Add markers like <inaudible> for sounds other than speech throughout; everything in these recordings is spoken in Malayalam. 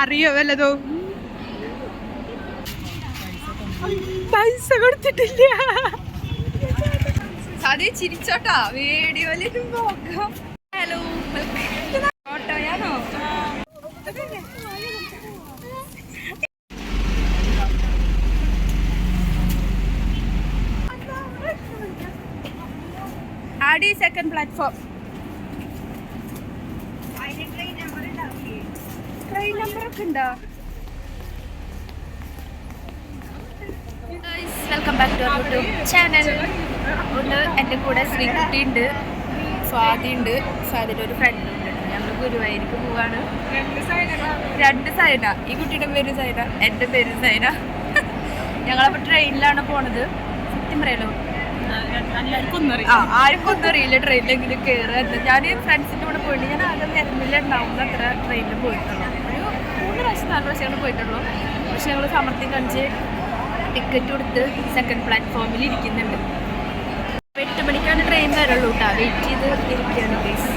അറിയോ വല്ലതോ? പൈസ കൊടുത്തിട്ടില്ല. അതെ ചിരിച്ചോട്ടാ. വീഡിയോയിലും പോകാം. ഹലോ ഓട്ടോയാണോ? ആടി സെക്കൻഡ് പ്ലാറ്റ്ഫോം ട്രെയിൻ നമ്പർ ഒക്കെ ഉണ്ടോ welcome back to YouTube channel ഒന്ന് എന്റെ കൂടെ ശ്രീകുട്ടി ഉണ്ട് സ്വാതി ഉണ്ട് സ്വാതിന്റെ ഒരു ഫ്രണ്ട് ഉണ്ട്. ഞങ്ങൾ ഗുരുവായൂർക്ക് പോവാണ്. രണ്ട് സൈന. ഈ കുട്ടിയുടെ പേര് സൈന എന്റെ പേര് സൈന. ഞങ്ങളപ്പോൾ ട്രെയിനിലാണ് പോണത്. സത്യം പറയലോ? ആർക്കൊന്നും ആർക്കും ഒന്നും അറിയില്ല ട്രെയിനിലെങ്കിലും കയറുക എന്താ ഞാൻ ഫ്രണ്ട്സിന്റെ കൂടെ പോയിട്ട് ഞാൻ ആകെ വരുന്നില്ല ഉണ്ടാവുന്ന അത്ര ട്രെയിനിൽ മൂന്ന് പ്രാവശ്യം നാല് പ്രാവശ്യം ഞങ്ങൾ പോയിട്ടുള്ളൂ. പക്ഷെ ഞങ്ങൾ സമർത്തി കാണിച്ച് ടിക്കറ്റ് കൊടുത്ത് സെക്കൻഡ് പ്ലാറ്റ്ഫോമിൽ ഇരിക്കുന്നുണ്ട്. എട്ട് മണിക്കാണ് ട്രെയിൻ വരുള്ളൂ കേട്ടോ വെയിറ്റ് ചെയ്ത് ഇരിക്കുകയാണ് പ്ലീസ്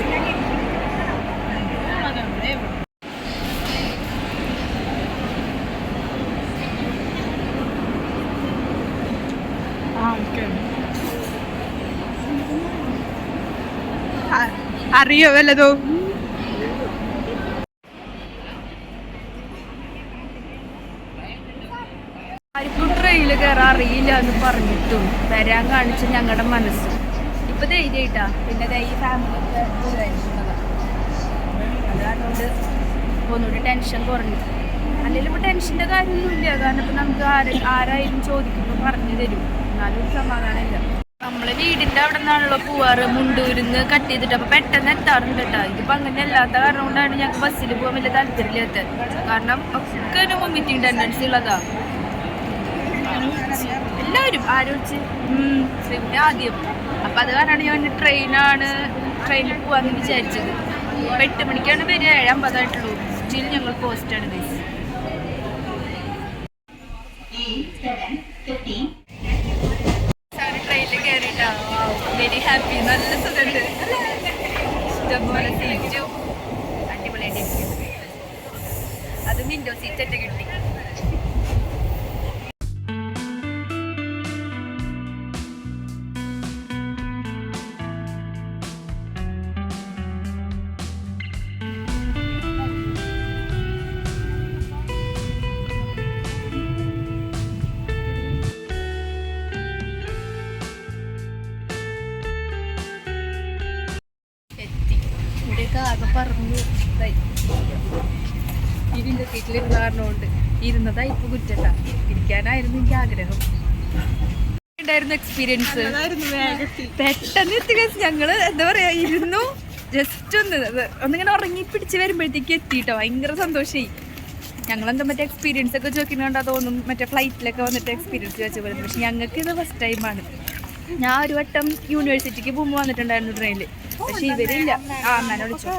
അറിയോ വല്ലതോ ആർക്കും ട്രെയിനിൽ കയറാൻ എന്ന് പറഞ്ഞിട്ടും വരാൻ കാണിച്ച ഞങ്ങളുടെ മനസ്സ്. ഇപ്പൊ ധൈര്യമായിട്ടാ പിന്നെ ഈ ഫാമിലി ടെൻഷൻ കുറഞ്ഞു. അല്ലെങ്കിൽ ഇപ്പൊ ടെൻഷന്റെ കാര്യമൊന്നുമില്ല. കാരണം ഇപ്പൊ നമുക്ക് ആര് ആരായാലും ചോദിക്കുമ്പോൾ പറഞ്ഞു തരും. എന്നാലും ഒരു സമാധാനമില്ല. നമ്മൾ വീടിന്റെ അവിടെ നിന്നാണല്ലോ പോവാറ്. മുണ്ടൂരിന്ന് കട്ട് ചെയ്തിട്ട് അപ്പൊ പെട്ടെന്ന് എത്താറുണ്ട് കേട്ടോ. ഇതിപ്പോ അങ്ങനെ അല്ലാത്ത കാരണം കൊണ്ടാണ് ഞങ്ങൾക്ക് ബസ്സിൽ പോകാൻ വലിയ താല്പര്യമില്ലാത്തത്. കാരണം ഒക്കെ ഒരു വൊമിറ്റിംഗ് ടെൻഡൻസി എല്ലാവരും ആരോച്ച് സ്വിമ്മിങ് ആദ്യം. അപ്പൊ അത് കാരണമാണ് ഞാൻ ട്രെയിനാണ് ട്രെയിനിൽ പോവാന്ന് വിചാരിച്ചത്. അപ്പൊ എട്ട് മണിക്കാണ് വരിക. ഏഴാമ്പതായിട്ടുള്ളൂ സ്റ്റിൽ ഞങ്ങൾ പോസ്റ്റാണ് ബേസ് ഇതിന്റെ സീറ്റിലിരുന്ന കാരണമുണ്ട് ഇരുന്നതാ ഇപ്പൊ കുറ്റട്ട ഇരിക്കാനായിരുന്നു എനിക്ക് ആഗ്രഹം. ഉണ്ടായിരുന്നു എക്സ്പീരിയൻസ് പെട്ടെന്ന് എത്തി guys. ഞങ്ങൾ എന്താ പറയാ ഇരുന്നു. ജസ്റ്റ് ഒന്ന് ഒന്നിങ്ങനെ ഉറങ്ങി പിടിച്ച് വരുമ്പോഴത്തേക്ക് എത്തിയിട്ടോ ഭയങ്കര സന്തോഷമായി ഞങ്ങൾ എന്താ മറ്റേ എക്സ്പീരിയൻസ് ഒക്കെ ചോദിക്കുന്നുണ്ടോ. തോന്നും മറ്റേ ഫ്ലൈറ്റിലൊക്കെ വന്നിട്ട് എക്സ്പീരിയൻസ് ചോദിച്ചു പോലെ. പക്ഷെ ഞങ്ങൾക്ക് ഇത് ഫസ്റ്റ് ടൈമാണ് ഞാൻ ഒരു വട്ടം യൂണിവേഴ്സിറ്റിക്ക് പോകുമ്പോൾ വന്നിട്ടുണ്ടായിരുന്നു ട്രെയിനിൽ പക്ഷെ ഇവരില്ല. ആ അങ്ങനെ വിളിച്ചു.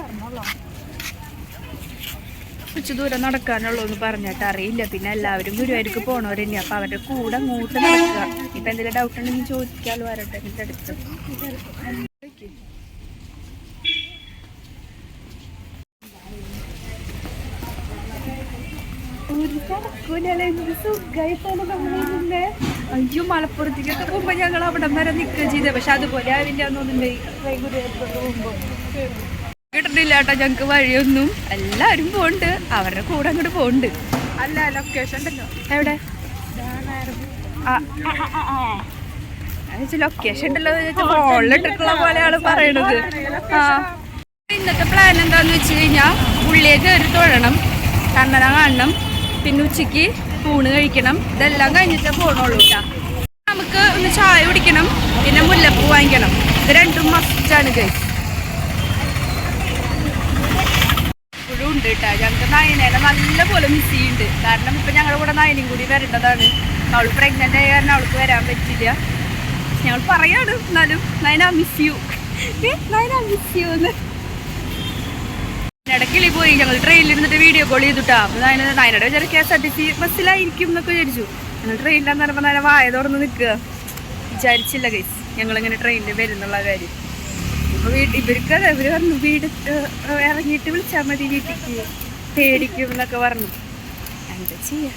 കുറച്ച് ദൂരം നടക്കാനുള്ളൂ എന്ന് പറഞ്ഞിട്ട് അറിയില്ല. പിന്നെ എല്ലാവരും ഗുരുവായൂർക്ക് പോണവർ തന്നെ അപ്പൊ അവരുടെ കൂടെ അങ്ങോട്ട് നടക്കുക. ഇപ്പൊ എന്തെങ്കിലും ഡൗട്ട് ഉണ്ടെങ്കിൽ ചോദിക്കാലോ വരട്ടെ എന്നിട്ട് അടുത്ത്. അയ്യോ മലപ്പുറത്തേക്കൊക്കെ പോകുമ്പോ ഞങ്ങൾ അവിടെ വരെ നിൽക്കുക ചെയ്തത് പക്ഷെ അതുപോലെ ആവില്ല എന്നൊന്നുണ്ട് ട്രെയിൻ ഗുരുവായൂർക്ക് കിട്ടുന്നില്ല കേട്ടോ ഞങ്ങക്ക് വഴിയൊന്നും. എല്ലാവരും പോണ്ട് അവരുടെ കൂടെ അങ്ങോട്ട് പോണ്ട് അല്ല ലൊക്കേഷൻ എവിടെ? ലൊക്കേഷൻ ഉണ്ടല്ലോ ഫോണിലിട്ടിട്ടുള്ള പോലെയാണ് പറയണത്. ആ. ഇന്നത്തെ പ്ലാൻ എന്താന്ന് വെച്ച് കഴിഞ്ഞാൽ ഉള്ളിലേക്ക് കയറി തൊഴണം. കണ്ണന കാണണം. പിന്നെ ഉച്ചയ്ക്ക് ഊണ് കഴിക്കണം. ഇതെല്ലാം കഴിഞ്ഞിട്ടേ പോണുള്ളൂ കേട്ടാ നമുക്ക് ഒന്ന് ചായ കുടിക്കണം. പിന്നെ മുല്ലപ്പൂ വാങ്ങിക്കണം. ഇത് രണ്ടും മസ്റ്റാണ് ഗൈസ് ഇപ്പോഴും ഉണ്ട് കേട്ടോ. ഞങ്ങൾക്ക് നയനേനെ നല്ല പോലെ മിസ് ചെയ്യുന്നുണ്ട്. കാരണം ഇപ്പം ഞങ്ങളുടെ കൂടെ നയനും കൂടി വരേണ്ടതാണ്. അവൾ പ്രഗ്നന്റ് ആയ കാരണം അവൾക്ക് വരാൻ പറ്റില്ല. ഞങ്ങൾ പറയാണ് എന്നാലും Nayana miss you Nayana miss you എന്ന്. ഇടയ്ക്കിളി പോയി. ഞങ്ങൾ ട്രെയിനിൽ ഇരുന്നിട്ട് വീഡിയോ കോൾ ചെയ്തിട്ടാ. അപ്പൊ നയന നയനയുടെ വിചാരം K S R T C ബസ്സിലായിരിക്കും എന്നൊക്കെ വിചാരിച്ചു. ഞങ്ങൾ ട്രെയിനിലാന്ന് പറഞ്ഞപ്പോൾ നയന വായ തുറന്ന് നിൽക്കുക. വിചാരിച്ചില്ല ഗൈസ് ഞങ്ങളിങ്ങനെ ട്രെയിനിൽ വരുന്നുള്ള കാര്യം. ഇവർക്ക് അതെ ഇവർ പറഞ്ഞു വീട് ഇറങ്ങിയിട്ട് വിളിച്ചാൽ മതി വീട്ടിലേക്ക് പേടിക്കും എന്നൊക്കെ പറഞ്ഞു. എന്താ ചെയ്യാ?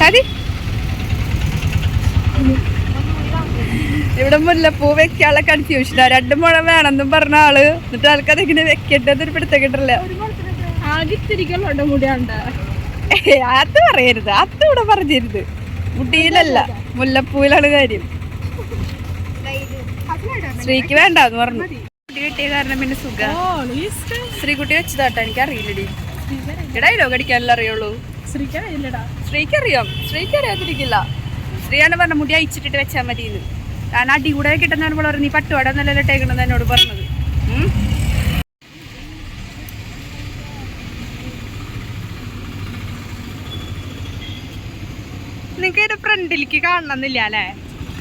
കതി ഇവിടെ മുല്ലപ്പൂ വെക്കാനുള്ള കൺഫ്യൂഷനാ രണ്ട് മുഴ വേണമെന്നും പറഞ്ഞ ആൾ. എന്നിട്ട് ആൾക്കത് ഇങ്ങനെ വെക്കേണ്ടതൊരു പിടുത്തം കിട്ടില്ല അത് പറയരുത്. അത് ഇവിടെ പറഞ്ഞിരുത് മുടിയിലല്ല. മുല്ലപ്പൂവിലാണ് കാര്യം. സ്ത്രീക്ക് വേണ്ട എന്ന് പറഞ്ഞു കിട്ടിയ കാരണം പിന്നെ സുഖ. സ്ത്രീകുട്ടി വെച്ചതാട്ടോ. എനിക്ക് അറിയില്ലടി ഇടയിലോ കടിക്കാനല്ലേ അറിയുള്ളൂ. സ്ത്രീക്ക് അറിയാം സ്ത്രീക്ക് അറിയാതിരിക്കില്ല. ശ്രീയാണ് പറഞ്ഞ മുടി അയച്ചിട്ടിട്ട് വെച്ചാൽ മതി എന്ന് കാരണം അടി കൂടെ കിട്ടുന്നതാണ് പറഞ്ഞു നീ പട്ടുപാട നല്ല ഇട്ടേക്കണെന്ന് എന്നോട് പറഞ്ഞത്. നിനക്ക് ഇതിന്റെ ഫ്രണ്ടിലേക്ക് കാണണമെന്നില്ല അല്ലേ?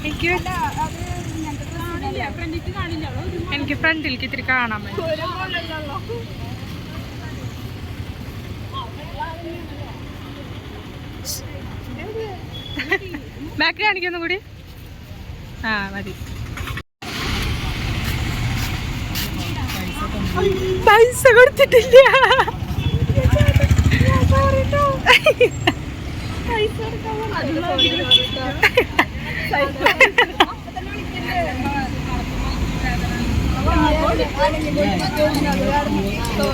എനിക്ക് എനിക്ക് ഫ്രണ്ടിലേക്ക് ഇത്തിരി കാണാൻ പറ്റും ബാക്ക് കാണിക്കുന്നു കൂടി ആ മതി. പൈസ കൊടുത്തിട്ടില്ല. പൂ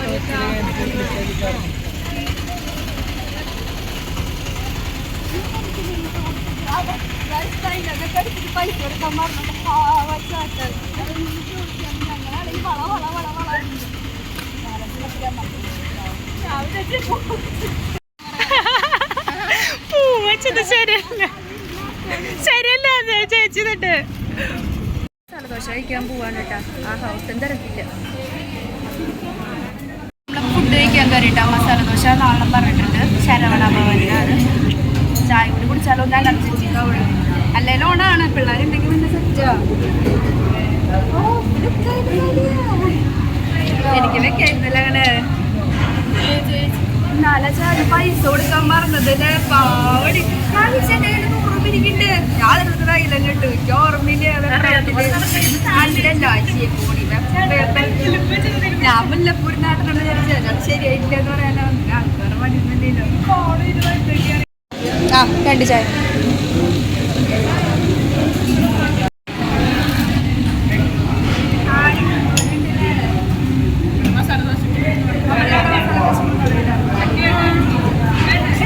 <laughs> വെച്ചത് ശരിയല്ല. ശരിയല്ല ചേച്ചി തൊട്ട് ജലദോഷ കഴിക്കാൻ പോവാണ് കേട്ടാ. ആ ഹൗസ് തിരക്കില്ല. നമ്മളെ ഫുഡ് കഴിക്കാൻ കയറിയിട്ടാ മസാല ദോശ നാളെ പറഞ്ഞിട്ടുണ്ട്. ശരവണ ഭവനിലാണ് ചായ കൂടി കുടിച്ചാലോ ഞാൻ അലർജി കവുള്ളൂ അല്ലേലും ഓണാണ് പിള്ളേരുണ്ടെങ്കിൽ പിന്നെ സെറ്റാ എനിക്ക് വെക്കായിരുന്നില്ല അങ്ങനെ. പൈസ കൊടുക്കാൻ പറഞ്ഞതല്ലേ പാവടി. ഞാൻ ഇരിക്കുന്നുണ്ട്. ഞാൻ എടുത്ത് കയ്യിൽ തന്നെ ഇട്ടു. എനിക്ക് ഓർമ്മയില്ല. അല്ലല്ല ആഴ്ചയെ പോണി ഞാൻ മുല്ലപ്പൂരി നാട്ടിലുള്ള വിചാരിച്ചത്. ശരിയായിട്ടില്ല എന്ന് പറയാനോ ഞാൻ വേറെ മടിയൊന്നുമില്ലല്ലോ ആ രണ്ട് ചായ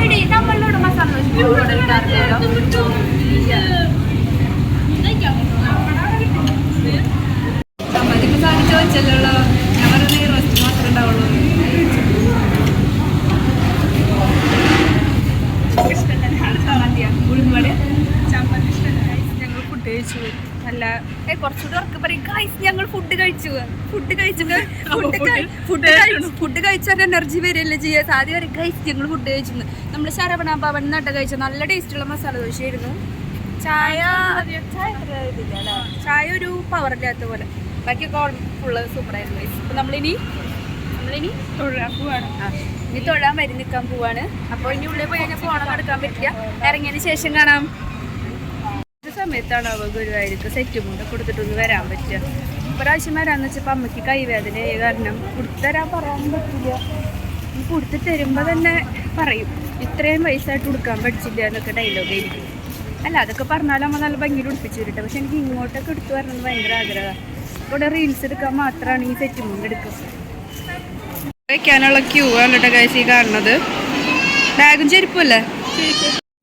എടി നമ്മളിവിടെ മസാല ദോശ ഇവിടെ ഇടാറില്ലല്ലോ നമ്മളിപ്പോ സാധനം ചോദിച്ചല്ലോ ഞാൻ പറഞ്ഞ ഈ റോസ്റ്റ് മാത്രമേ ഉണ്ടാവുള്ളൂ മതിയാ ഉഴുന്നുവട ഞങ്ങൾ ഫുഡ് കഴിച്ചു നല്ല ഏ കുറച്ചുകൂടെ ഉറക്കം പറയും ഗൈസ് ഞങ്ങൾ ഫുഡ് കഴിച്ചു. ഫുഡ് കഴിച്ചിട്ട് അപ്പൊ ഫുഡ് ഫുഡ് കഴിച്ചാൽ എനർജി വരില്ല ചെയ്യുക. സാധ്യത പറയും ഗൈസ് ഞങ്ങൾ ഫുഡ് കഴിച്ചു നമ്മൾ ശരവണ ഭവൻ നട്ട കഴിച്ച നല്ല ടേസ്റ്റുള്ള മസാല ദോശയായിരുന്നു. ചായ ചായ ഒരു പവർ ഇല്ലാത്ത പോലെ. ബാക്കിയൊക്കെ ഫുള്ള് സൂപ്പറായിരുന്നു അപ്പം നമ്മളിനി നമ്മളിനി തൊഴാൻ പോവാണ്. ഇനി തൊഴാൻ വരി നിൽക്കാൻ പോവാണ്. അപ്പോൾ ഇനി ഉള്ളിൽ പോയി കഴിഞ്ഞാൽ ഫോണൊന്നും എടുക്കാൻ പറ്റില്ല. ഇറങ്ങിയതിന് ശേഷം കാണാം. ഇത് സമയത്താണ് അവ ഗുരുവായൂർക്ക് സെറ്റ് മുണ്ട് കൊടുത്തിട്ടൊന്ന് വരാൻ പറ്റുക. ഇപ്രാവശ്യം വരാന്ന് വെച്ചപ്പോൾ അമ്മയ്ക്ക് കൈവേദനയായ കാരണം കൊടുത്തരാൻ പറയാൻ പറ്റില്ല. ഈ കൊടുത്ത് തരുമ്പോൾ തന്നെ പറയും ഇത്രയും വയസ്സായിട്ട് കൊടുക്കാൻ പഠിച്ചില്ല എന്നൊക്കെ ഡയലോഗ് ആയിരിക്കും. അല്ല അതൊക്കെ പറഞ്ഞാലും അമ്മ നല്ല ഭംഗിയിൽ ഉടുപ്പിച്ചു തരട്ടെ പക്ഷെ എനിക്ക് ഇങ്ങോട്ടൊക്കെ എടുത്ത് വരണമെന്ന് ഭയങ്കര ആഗ്രഹമാണ്. ഇവിടെ റീൽസ് എടുക്കാൻ മാത്രമാണ് ഈ സെറ്റ് മുണ്ട് എടുക്കുന്നത് വയ്ക്കാനുള്ള ക്യൂ ആണ് കേട്ടോ കാശി കാണുന്നത്. ബാഗും ചെരുപ്പല്ലേ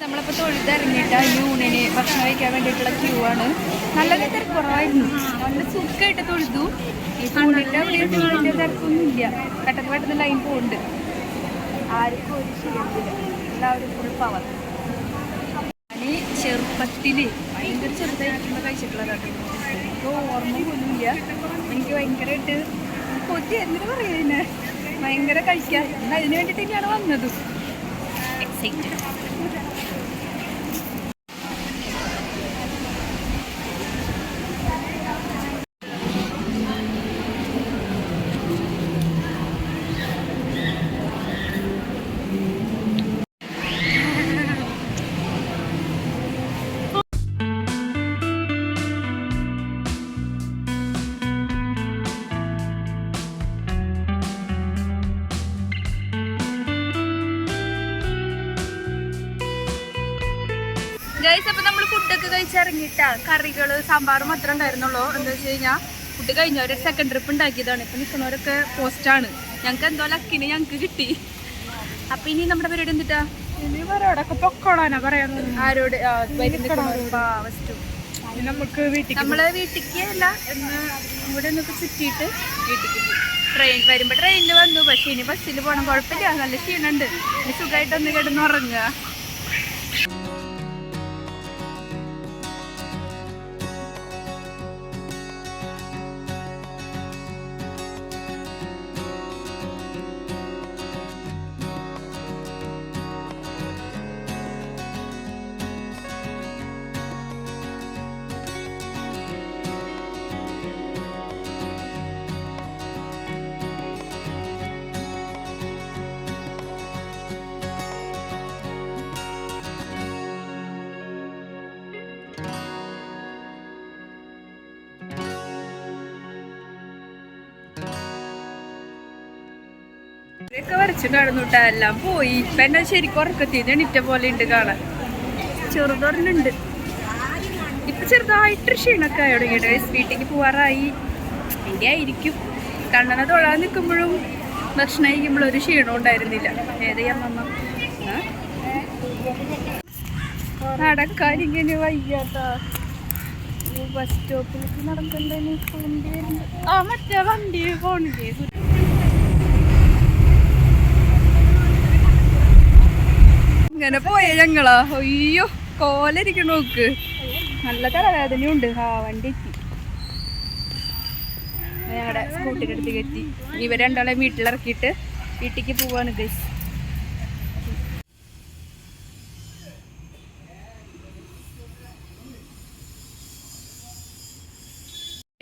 നമ്മളിപ്പോൾ തൊഴുതിറങ്ങിയിട്ട് യൂണിന് ഭക്ഷണം കഴിക്കാൻ വേണ്ടിയിട്ടുള്ള ക്യൂ ആണ്. നല്ല തിരക്ക് കുറവായിരുന്നു. നല്ല സുഖമായിട്ട് തൊഴുതു. ഈ തിരക്കൊന്നും ഇല്ല പെട്ടെന്ന് പെട്ടെന്ന് ലൈൻ പോകുന്നുണ്ട് ആർക്കും ഒരു എല്ലാവരും ഫുൾ പവർ ഞാൻ ചെറുപ്പത്തിൽ ഭയങ്കര ചെറുതായിരിക്കുമ്പോൾ കഴിച്ചിട്ടുള്ളതാണ് ഇപ്പോൾ ഓർമ്മ പോലും ഇല്ല എനിക്ക് ഭയങ്കരമായിട്ട് കൊതി എന്തിനു പറയുന്നത് ഭയങ്കര കഴിക്കാൻ. അതിന് വേണ്ടിയിട്ട് തന്നെയാണ് വന്നത്. എക്സൈറ്റഡ് ഫുഡൊക്കെ കഴിച്ചിറങ്ങിയിട്ടാ കറികൾ സാമ്പാർ മാത്രം ഉണ്ടായിരുന്നുള്ളൂ. എന്താ വെച്ച് കഴിഞ്ഞാൽ ഫുഡ് കഴിഞ്ഞവരെ സെക്കൻഡ് ട്രിപ്പ് ഉണ്ടാക്കിയതാണ്. ഇപ്പൊ നിൽക്കുന്നവരൊക്കെ പോസ്റ്റാണ് ഞങ്ങൾക്ക് എന്തോ ലക്കിന് ഞങ്ങൾക്ക് കിട്ടി. അപ്പൊ ഇനി നമ്മുടെ പരിപാടി എന്തിട്ടാ? ആരോട്. നമുക്ക് നമ്മൾ വീട്ടിക്ക് അല്ല ഇവിടെ നിന്നൊക്കെ ചുറ്റിയിട്ട് വീട്ടിക്ക് ട്രെയിൻ വരുമ്പോ ട്രെയിനിൽ വന്നു. പക്ഷെ ഇനി ബസ്സിൽ പോകണം കുഴപ്പമില്ല. നല്ല ക്ഷീണുണ്ട്. ഇനി സുഖമായിട്ട് ഇതൊക്കെ വരച്ചു കാണുന്നുട്ടാ എല്ലാം പോയി. ഇപ്പൊ എന്നെ ശരിക്കും ഉറക്കത്തിന് പോലെ ഉണ്ട് കാണാൻ. ചെറുതൊരെണ്ണുണ്ട്. ഇപ്പൊ ചെറുതായിട്ട് ക്ഷീണൊക്കെ ആയി തുടങ്ങിയിട്ട് വീട്ടിലേക്ക് പോവാറായി. ഇനി ആയിരിക്കും. കണ്ണനെ തൊഴാൻ നിൽക്കുമ്പോഴും ഭക്ഷണം കഴിക്കുമ്പോഴും ഒരു ക്ഷീണം ഉണ്ടായിരുന്നില്ല. ഏതയ്യമ്മ നടക്കാൻ ഇങ്ങനെ ബസ് സ്റ്റോപ്പിലേക്ക് നടക്കണ്ടേ? ആ മറ്റേ വണ്ടി പോണില്ലേ ഇങ്ങനെ പോയ ഞങ്ങളാ. അയ്യോ കോലിരിക്കണ നോക്ക്. നല്ല തലവേദനയുണ്ട്. ആ വണ്ടി എത്തി ഞങ്ങളുടെ സ്കൂട്ടിന്റെ അടുത്തേക്ക് എത്തി ഇവർ രണ്ടാളെ വീട്ടിലിറക്കിയിട്ട് വീട്ടിലേക്ക് പോവാണ് ഗൈസ്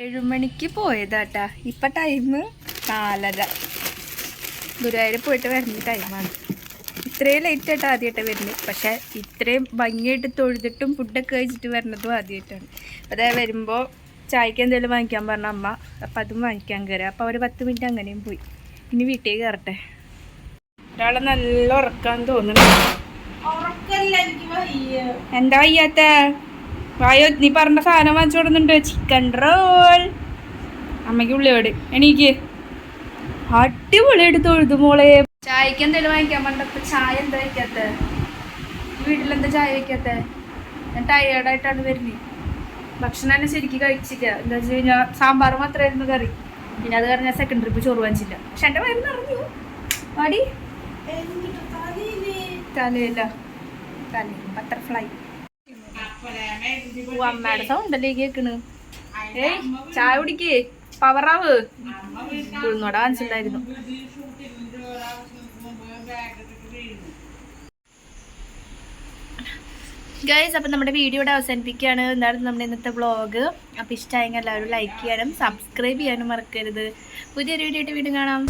ഏഴുമണിക്ക് പോയതാട്ടാ. ഇപ്പൊ ടൈം നാലര. ഗുരുവായൂർ പോയിട്ട് വരുന്ന ടൈമാണ് ഇത്രയും ലേറ്റ് ആയിട്ട് ആദ്യമായിട്ട് വരുന്നത് പക്ഷേ ഇത്രയും ഭംഗിയായിട്ട് തൊഴുതിട്ടും ഫുഡൊക്കെ കഴിച്ചിട്ട് വരുന്നതും ആദ്യമായിട്ടാണ് അതായത് വരുമ്പോൾ ചായക്ക് എന്തെങ്കിലും വാങ്ങിക്കാൻ പറഞ്ഞ അമ്മ അപ്പം അതും വാങ്ങിക്കാൻ കയറുക അപ്പോൾ ഒരു പത്ത് മിനിറ്റ് അങ്ങനെയും പോയി. ഇനി വീട്ടിൽ കയറട്ടെ ഒരാളെ നല്ല ഉറക്കാൻ തോന്നുന്നു എന്താ വയ്യാത്ത? വായോ നീ പറഞ്ഞ സാധനം വാങ്ങിച്ചു കൊടുക്കുന്നുണ്ട്? ചിക്കൻ റോൾ അമ്മയ്ക്ക് ഉള്ളിയോട് എണീക്ക്. അടിപൊളിയായിട്ട് തൊഴുതു മോളെ. ചായക്ക് എന്തെങ്കിലും വാങ്ങിക്കാൻ പറഞ്ഞപ്പോ ചായ എന്താ വെക്കാത്ത? വീട്ടിലെന്താ ചായ വയ്ക്കാത്ത ഞാൻ ടയേർഡായിട്ടാണ് വരുന്നത് ഭക്ഷണം തന്നെ ശരിക്കും കഴിച്ചില്ല. എന്താ വെച്ച് കഴിഞ്ഞാൽ സാമ്പാർ മാത്രമായിരുന്നു കറി. പിന്നെ അത് കാരണം ഞാൻ സെക്കൻഡ് ട്രിപ്പ് ചോറ് വാങ്ങിച്ചില്ല. പക്ഷെ എന്റെ വയറ് നിറഞ്ഞു. വാടി. തലയില്ല. തല ബട്ടർഫ്ലൈ അമ്മയുടെ സൗണ്ടല്ലേ കേക്കണ്? ഏയ് ചായ കുടിക്കേ. പവറാവ് ഉഴുന്നോടെ വാങ്ങിച്ചിട്ടുണ്ടായിരുന്നു. ഗൈസ് അപ്പം നമ്മുടെ വീഡിയോ ഇവിടെ അവസാനിപ്പിക്കുകയാണ്. എന്താണ് നമ്മുടെ ഇന്നത്തെ വ്ളോഗ് അപ്പം ഇഷ്ടമായെങ്കിൽ എല്ലാവരും ലൈക്ക് ചെയ്യാനും സബ്സ്ക്രൈബ് ചെയ്യാനും മറക്കരുത്. പുതിയൊരു വീഡിയോ ആയിട്ട് വീണ്ടും കാണാം.